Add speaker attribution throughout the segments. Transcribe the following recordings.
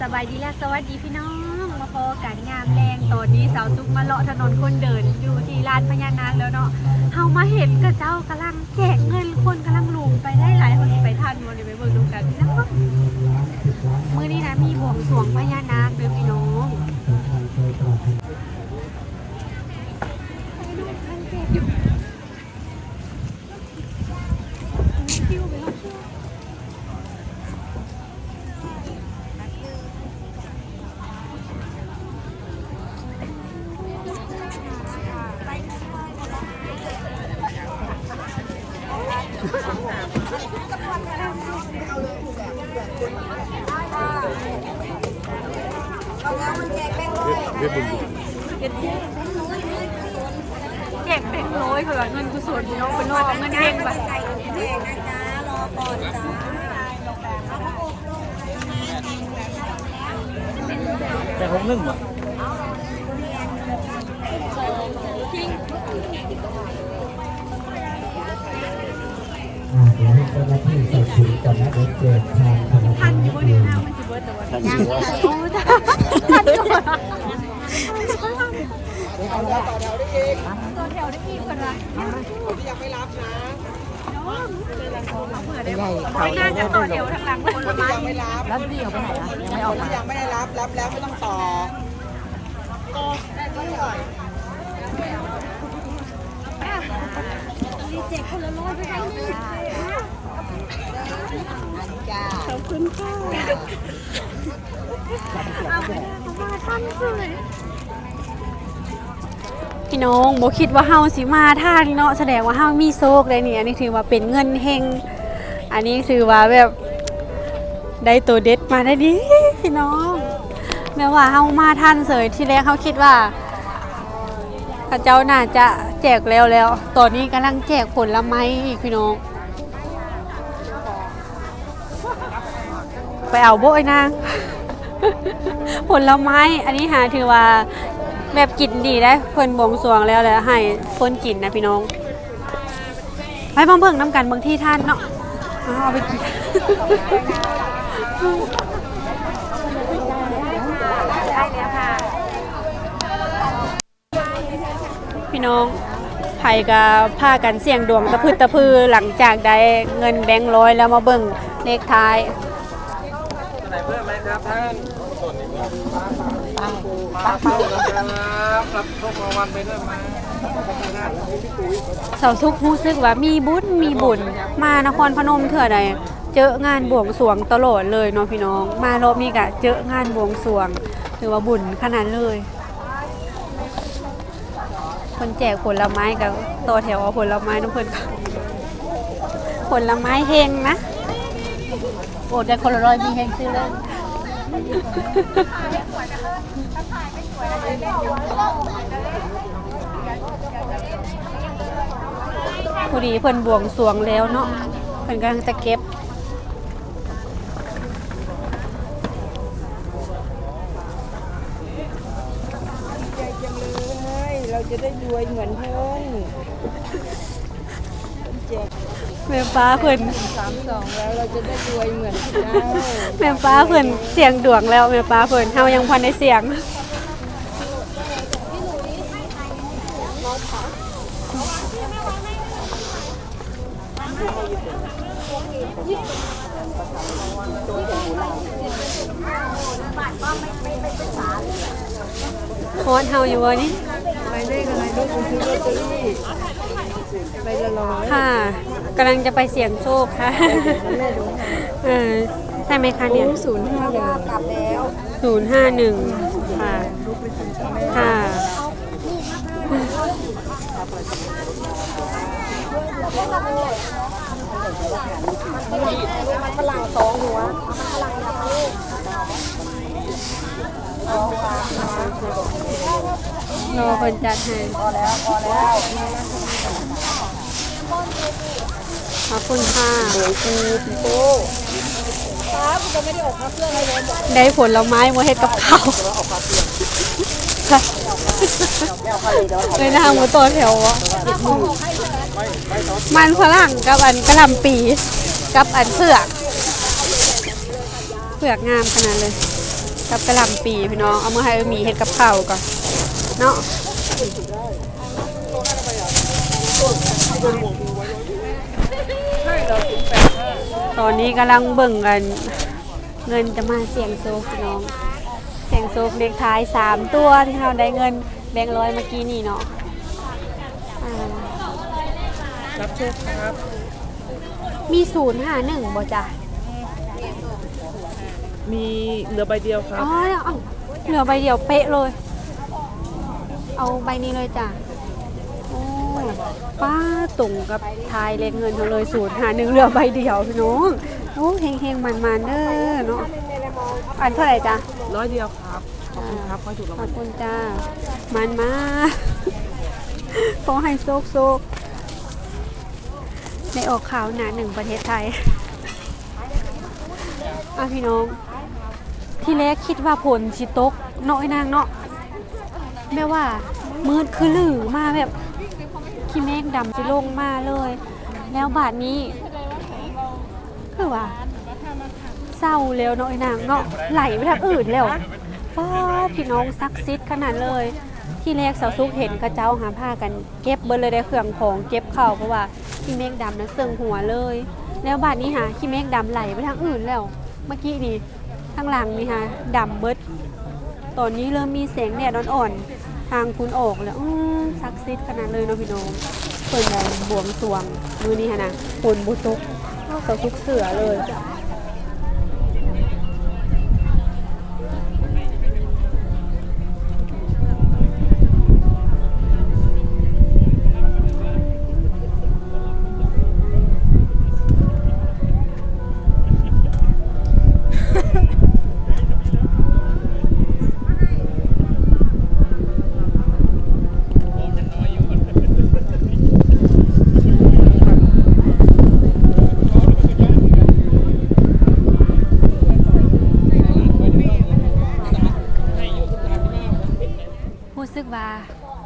Speaker 1: สบายดีและสวัสดีพี่น้อง มาพอกันงามแรงตอนนี้สาวซุกมาเลาะถนนคนเดินอยู่ที่ลานพญานาคแล้วเนาะเฮามาเห็นกับเจ้ากำลังแจกเงินคนกำลังลุมไปได้หลายคนสิไปทันวันนี้ไปเบิ่งดูกันพี่น้องมื้อนี้นะมีบวงสรวงพญานาคเด้อพี่น้อง
Speaker 2: เรียบบุญ
Speaker 1: แจกแบงค์ร้อยเผื่อเงินกุศลพี่น้องเป็นรอเงินเฮงไป
Speaker 3: ใส่แจกนะจ๊ะรอก่อนจ้า
Speaker 2: แต่หกหนึ่งว่ะ
Speaker 4: อ่าเดี๋ยวให้เจ้าหน้าที่สอบสวนก่อนนะเดี๋ยวเกิดทางธนา
Speaker 1: ทั
Speaker 4: คานร
Speaker 1: อยู่
Speaker 4: นิ
Speaker 1: บ่
Speaker 4: ด
Speaker 1: เดี
Speaker 4: นึ
Speaker 1: ยว
Speaker 4: ง
Speaker 1: หน้ามันสิเบิดแต่ว่า
Speaker 2: ทันอยู่ว่า
Speaker 1: โอ้ทันก่อน ตัวได้อีกต่อแถวได้อีกคนละคนที่ยังไม่รับนะเผื่อได้บอกน่าจะต่อแถวทางหลังคนละไม้
Speaker 5: แล้วพี่เอาไปไหนอะไม่ออกมา
Speaker 3: ยังไม่ได้รับ รับแล้วไม่ต้องต่อ
Speaker 5: ก็ได้ก็หน่อย
Speaker 1: รีเจ็คคนละร้อยไปให้นี่ขอบคุณค่ะ มาทันเลยพี่น้องโบคิดว่าเฮาสิมาท่านี่เนาะแสดงว่าเฮามีโชคเลยนี่อันนี้ถือว่าเป็นเงินเฮงอันนี้ถือว่าแบบได้ตัวเด็ดมาได้ดีพี่น้องแม้ว่าเฮามาท่านเสยที่แรกเขาคิดว่าพระเจ้าน่าจะแจกแล้วแล้วตอนนี้กำลังแจกผลไม้อีกพี่น้องไปเอาโบยนาง ผลไม้ อันนี้หาถือว่าแบบกินดีได้เพิ่นบวงสรวงแล้วแหละให้คนกินนะพี่น้อง ไปมาเบิ่งน้ำกันบางที่ท่านเนาะเอาไปกินพี่น้องไผ่กับพากันเสี่ยงดวงตะพืดตะพือหลังจากได้เงินแบงค์ร้อยแล้วมาเบิ่งเลขท้าย
Speaker 2: พิ่มไหมครับท่านส่วนนี้ป้าป้าเป้านะครับรับโชครางวัลไปด้วยไหม
Speaker 1: เสาทุกรู้สึกว่ามีบุญมีบุญมานครพนมเถื่อใดเจองานบวงสรวงตลอดเลยเนาะพี่น้อง มารอบนี้กะเจองานบวงสรวงถือว่าบุญขนาดเลย คนแจกผลไม้กับต่อแถวเอาผลไม้น้ำเพิ่นก็ผลไม้เฮงนะ
Speaker 5: โอ้ได้คนละร้อยมีแฮงซื้อเลย
Speaker 1: พอดีเพิ่นบวงสรวงแล้วเนาะเพิ่นกำลังจะเก็บ
Speaker 3: ใจจังเลยเราจะได้รวยเหมือนเพื่อนแจก
Speaker 1: แม่ฟ้าเพิ่น
Speaker 3: สามสองแล้วเราจะได้รวยเหมือนเจ้า
Speaker 1: แม่ฟ้าเพิ่นเสียงดวงแล้วแม่ฟ้าเพิ่นเฮายังพอได้เสียงโคตรเฮาอยู่วะนี่
Speaker 3: ไปได้กันเลยลูกคุณซื้อลอตเตอรี่ ไปละร้อย
Speaker 1: ค่ะกำลังจะไปเสี่ยงโชคค่ะเออใช่ไหมคะเนี่ย
Speaker 3: ศูนย์ห้าหนึ่งกลับแล้ว
Speaker 1: ศูนย์ห้าหนึ่งค่ะ ค่ะ
Speaker 3: มันฝรั่งสองหัว
Speaker 1: รอคนจัดให้
Speaker 3: พอแล้วพอแล้ว
Speaker 1: ขอบคุณค่ะ
Speaker 3: โอ้ยคือพี่โป้ครับจะไม่ได้ออกค่าเครื่องให้เลยบอก
Speaker 1: ได้ผลไม้มาเฮ็ดกับข้าวค่ะ
Speaker 3: ไม่เอาค่าเลยเดี๋ยว
Speaker 1: เลยนะหมูตัวแถวอะมันฝรั่งกับอันกระหลำปีกับอันเผือกเผือกงามขนาดเลย
Speaker 3: เกั
Speaker 1: บกระหล่ำปีพี่น้องเอามาให้เออหมีเฮ็ดกับข้าวก่อนเนาะ ตอนนี้กำลังเบิ่งกัน เงินจะมาเสี่ยงโซกพี่น้อง เสี่ยงโซกเลขท้ายสามตัวที่เราได้เงินแบงค์ร้อยเมื่อกี้นี่เนาะอ่า
Speaker 2: รับโชคครับ
Speaker 1: มีศูนย์ห้าหนึ่งบ่จ้ะ
Speaker 2: มีเหลือใบเดียวครับ
Speaker 1: อ๋อเอาเหลือใบเดียวเป๊ะเลย เอาใบนี้เลยจ้ะโอ้ ป้าตุ่งกับทายเลขเงินเขาเลยศูนย์หาหนึ่งเหลือใบเดียวพี่น้องโอ้เฮงเฮงมันมันๆเด้อเนาะอันเท่าไหร่จ้ะ
Speaker 2: ร้อยเดียวครับขอบคุณครับขอให้ถูกราง
Speaker 1: ข
Speaker 2: วั
Speaker 1: อบ
Speaker 2: ล
Speaker 1: คุณจ้ามันมาขอให้โซกโซกได้ออกข่าวหนาหนึ่งประเทศไทยอะพี่น้อง ที่แรกคิดว่าผลสิตกเนาะไอ้นางเนาะแม่ว่ามืดคือลือมาแบบ ขี้เมฆดำจะลงมาเลย แล้วบาทนี้ คือว่าเศร้าแล้วเนาะไอ้นางเนาะไหลไปทางอื่นแล้วป้าพี่น้องซักซิดขนาดเลย ที่แรกสาวซุกเห็นกระเจ้าหาผ้ากัน เก็บเบิดเลยได้เครื่องของเก็บเข้าเพราะว่าขี้เมฆดำนั้นเสื่องหัวเลย แล้วบาดนี้หาขี้เมฆดำไหลไปทางอื่นแล้ว เมื่อกี้นี่ข้างหลังนี่ฮะดำเบิดตอนนี้เริ่มมีแสงแดดอ่อนๆางคุณออกแล้วอื้อซักซิดขนาดเลยเนาะพี่น้องเปิดใดบวงสวงมือนี้ฮะนะฝนบุตกสาวซุกเสือเลย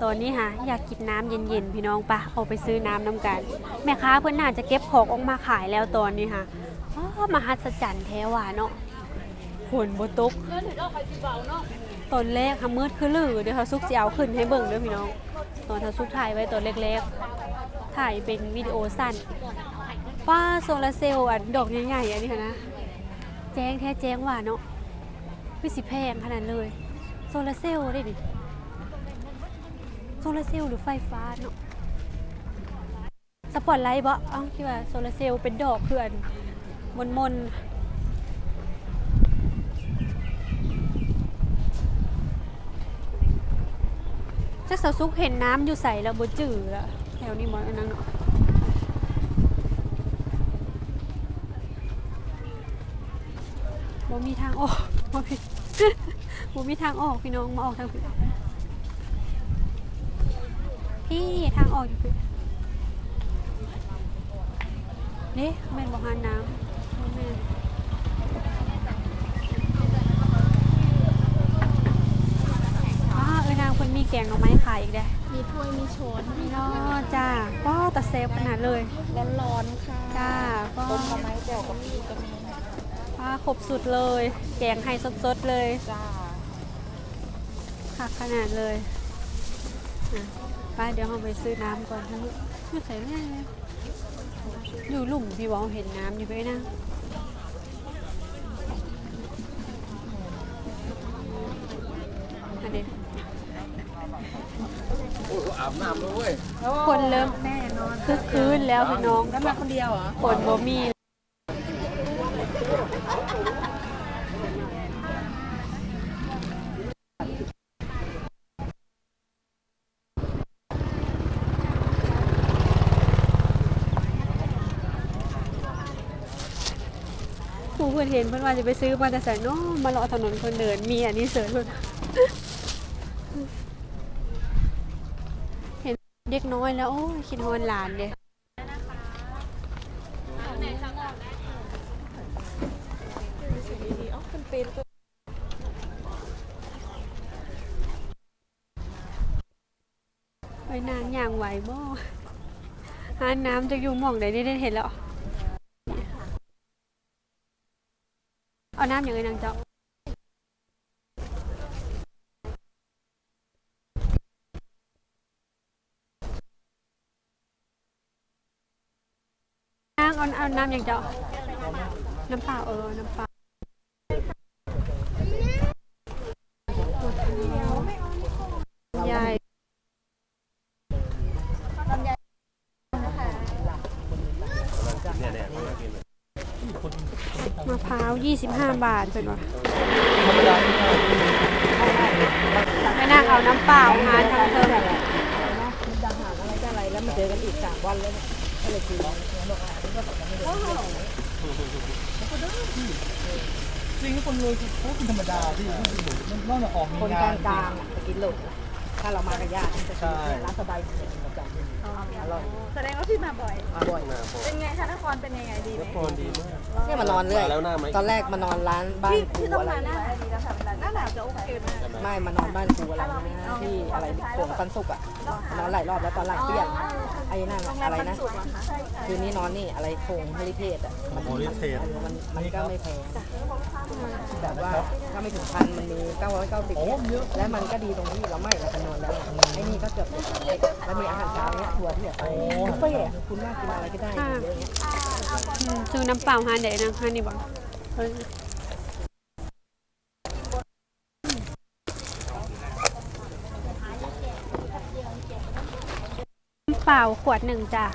Speaker 1: อนนี้ฮะอยากกินน้ำเย็นๆพี่น้องปะออกไปซื้อน้ำน้ำกัน แม่ค้าเพื่อนน่าจะเก็บของออกมาขายแล้วตอนนี้ฮะอ้อมหัศจรรย์แท้ว่าเนาะฝนบตุกตอนแรกฮะมืดคือลือเดี๋ยวเขาซุกจะเอาขึ้นให้เบิ่งด้อพี่น้อง ตอนเขาซุกถ่ายไว้ตอนเล็กๆ ถ่ายเป็นวิดีโอสั้นป้าโซลาร์เซลล์อันดอกใหญ่ๆอันนี้ค่ะนะแจ้งแท้แจ้งว่าเนาะวิสิแพงขนาดเลย โซลาร์เซลล์ได้ดิ โซลาร์เซลล์หรือไฟฟ้าเนาะสปอตไลท์บ่เอ้าที่ว่าโซลาร์เซลล์เป็นดอกเพื่อนมนมนจักสาวซุกเห็นน้ำอยู่ใส่แล้วบ่จื้อล้วแถวนี้บ่อันนั้นเนาะบ่มีทางออกบ่มีบ่มีทางออกพี่น้องมาออกทางผิด พี่ทางออกอยู่คือนี่แม่นบอกหาน้ำแม่นอ้าเออนางคนมีแกงหน่อไม้ขายอีกเด้
Speaker 3: มีถ้วยมีช้อน
Speaker 1: นี่เนาะจ้าก็ตะเซฟขนาดเลย
Speaker 3: ร้อนๆค่ะ
Speaker 1: จ้าก็
Speaker 3: ต้มกระไม้แจ่วก็มีก็มี
Speaker 1: ป้าครบสุดเลย แกงให้สดๆเลย
Speaker 3: จ้า
Speaker 1: คักขนาดเลย อะไปเดี๋ยวเราไปซื้อน้ำก่อนนะลูกไม่ใส่แน่เลยอยู่หลุมพี่วองเห็นน้ำอยู่ไหมนะอันนี้
Speaker 2: โอ้โหอาบน้ำแล้วเว้ย
Speaker 1: คนเริ่มคึกคืนแล้วพี่น้อง
Speaker 3: แล้วมาคนเดียวเหรอ
Speaker 1: คนบ่มี พื่อนเห็นเพื่อนว่าจะไปซื้อมาแต่ใส่น้อมาเลาะถนนคนเดินมีอันนี้เสริมเห็นเด็กน้อยแล้วโอ้ยคิดฮอนหลานเด้ไปนางย่างไหวบ่หาน้ำจะอยู่หม่องใดนี่ได้เห็นแล้ว เอาน้ำอย่างไรนนางเจ้าน้ำเอาเอาน้ำอย่างเจ้าน้ำเปล่าเออ น้ำเปล่าใหญ่
Speaker 2: มะ
Speaker 1: พร้าว 25 บาทเป็นวะไม่น่าเอาน้ำเปล่าหาทางเพิ่ม
Speaker 3: ดังหาอะไรจะอะไรแล้วมาเจอกันอีกสามวันแล้วเนี่ยก็เลยคุยกัน
Speaker 6: จริงคนรวยเขาเป็นธรรมดาที่มันนอกจากออกมี
Speaker 3: คนก
Speaker 6: งา
Speaker 3: ลานงกลางๆจะกินหลด ถ้าเรามากับญาติจะ
Speaker 6: ใช่
Speaker 3: กินร้านสบายประจำอร่อย
Speaker 5: แสดงว่าพี่มาบ่อย
Speaker 3: อร่อย
Speaker 2: หน้าโป
Speaker 5: เป็นไงคะนครเป็นยังไงดีไหม
Speaker 2: นครดีมาก
Speaker 3: เนี่ยมานอนเรื่อย
Speaker 2: มาแล้วหน้าไหม
Speaker 3: ตอนแรกมานอนร้านบ้านครู
Speaker 5: ที่ต้อง
Speaker 3: อะไร
Speaker 5: มาหน้าหนาวดีแล้วค่ะเวลาหน้าหนาวจะโอเคมาก
Speaker 3: ไม่มานอนบ้านครูอะไรนะที่อะไรโป่งปันสุกอะนอนหลายรอบแล้วตอนหลังเปลี่ยนไอ้นั่นอะอะไรนะ
Speaker 5: สุดเหรอคะใช่ค่ะ
Speaker 3: คืนนี้นอนนี่อะไรโคงฮริเทศอะมัน
Speaker 6: โฮลิเทส
Speaker 3: มันมันก็ไม่แพงแบบว่าถ้าไม่ถึงพันมันมี990
Speaker 6: โอ้เยอะ
Speaker 3: และมันก็ดีตรงที่เราไม่เราคำนวณแล้วไอ้นี่ก็เกือบแล้วมีอาหารเช้าเนี่ยทัวร์ที่แบบไปบุฟเฟ่ต์อะคุณว่ากินอะไรก็ได้เยอะแยะ
Speaker 1: อืมซื้อน้ำเปล่าหารเดี๋ยวนะฮานี่บอกเออน้ำเปล่าขวดหนึ่งจ้ะ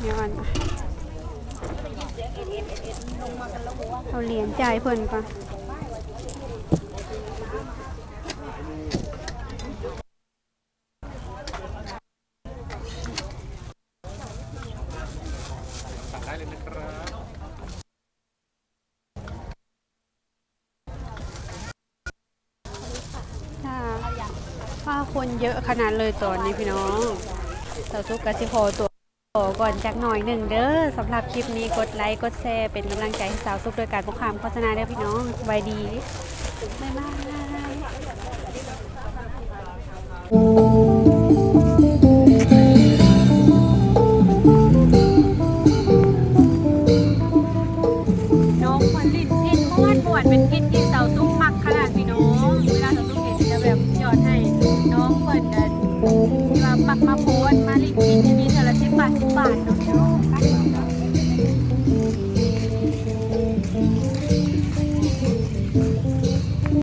Speaker 1: เดี๋ยวก่อนนะเอาเหรียญจ่ายเพิ่นก่อน
Speaker 2: ตักได้เลยนะครับ
Speaker 1: ค่ะว่า คนเยอะขนาดเลยตอนนี้พี่น้องสาวซุกกสิพอตัวก่อนจากหน่อยหนึ่งเด้อสำหรับคลิปนี้กดไลค์กดแชร์เป็นกำลังใจให้สาวซุกโดยการพกคามโฆษณาเด้อพี่น้องสบายดีบ๊ายบาย